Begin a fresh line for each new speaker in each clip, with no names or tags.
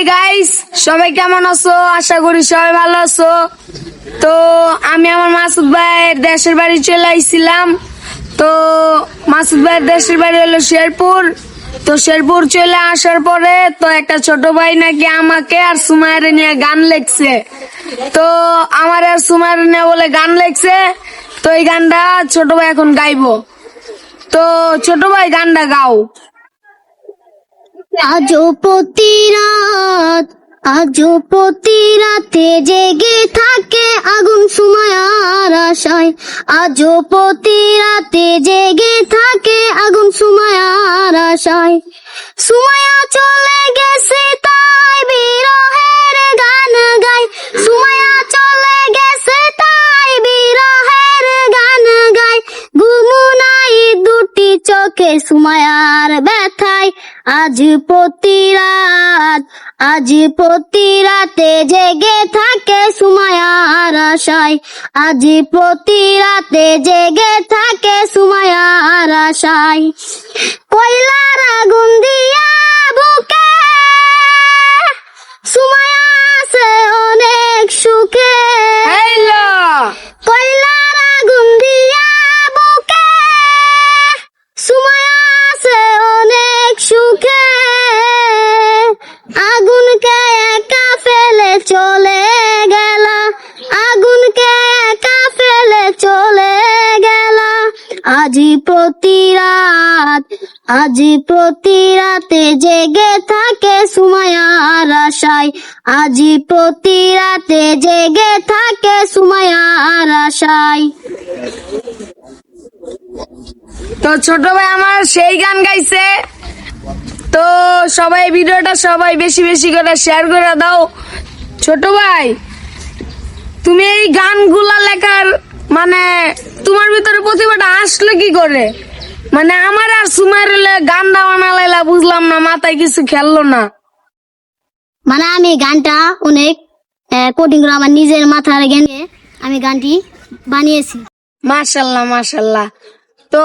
Hi guys সবাই কেমন আছো? আশা করি সবাই ভালো আছো। তো আমি আমার মাসুদ ভাইয়ের দেশের বাড়ি চলে আইছিলাম। তো মাসুদ ভাইয়ের দেশের বাড়ি হলো শেরপুর। তো শেরপুর চলে আসার পরে তো একটা ছোট ভাই নাকি আমাকে আর সুমায়ের নিয়ে গান লেখছে। তো আমার আর সুমায়ের নিয়ে বলে গান লেখছে। তো এই গানটা ছোট ভাই এখন গাইবো। তো ছোট ভাই গানটা গাও।
আজও প্রতি রাত, আজও প্রতি রাতে জেগে থাকে আগুন সুমায়ার আশায়। আজও প্রতি রাতে জেগে থাকে আগুন সুমায়ার আশায়। সুমায়া চলে গেছে তাই বিরহের গান গাই সুমায়া চলে গেছে তাই বিরহের গান গাই ঘুমুনাই দুটি চোখে ব্যথায় আজ প্রতি রাত, আজ প্রতি রাতে জেগে থাকে সুমায়ার আশায়। আজ প্রতি রাতে জেগে থাকে সুমায়ার আশায়। কয়লার আগুন আজি প্রতি রাত, আজি প্রতি রাতে জেগে থাকে সুমায়ার আশায় আজি প্রতি রাতে জেগে থাকে সুমায়ার আশায়
তো ছোট ভাই আমার সেই গান গাইছে। তো সবাই ভিডিওটা সবাই বেশি বেশি করে শেয়ার করে দাও। ছোট ভাই, তুমি এই গানগুলা লেখার মানে তোমার ভিতরে প্রতিভাটা আসলো কি করে? মানে আমার আর সুমার গানটা বানালাইলা বুঝলাম না মাথায় কিছু খেললো না।
মানে আমি গানটা অনেক কোডিং করে আমার নিজের মাথার জ্ঞানে আমি গানটি বানিয়েছি।
মাশাল্লাহ মাশাল্লাহ। তো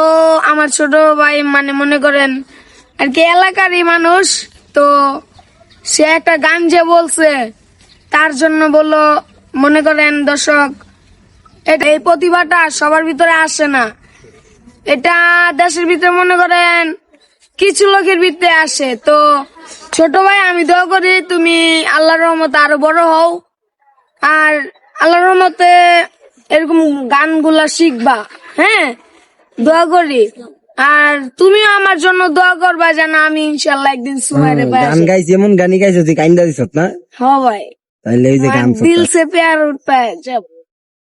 আমার ছোট ভাই মানে মনে করেন আর কি এলাকারই মানুষ তো সে একটা গান যে বলছে তার জন্য বলল মনে করেন দর্শক এটা এই প্রতিভাটা সবার ভিতরে আসে না। এটা দেশের ভিতরে মনে করেন কিছু লোকের ভিতরে আসে। তো ছোট ভাই আমি দোয়া করি তুমি আল্লাহর রহমত আরও বড় হও। আর আল্লাহর রহমতে এরকম গানগুলা শিখবা। হ্যাঁ দোয়া করি। আর তুমি আমার জন্য দোয়া করবা যেন আমি ইনশাল্লাহ একদিন সুমাইরে হ্যাঁ, পাই
গান গাইছি এমন গানই তুই কাইন্দা দিছত না?
হ্যাঁ ভাই।
তাহলে এই যে গান
দিল সে প্যার উঠ পায় যাব।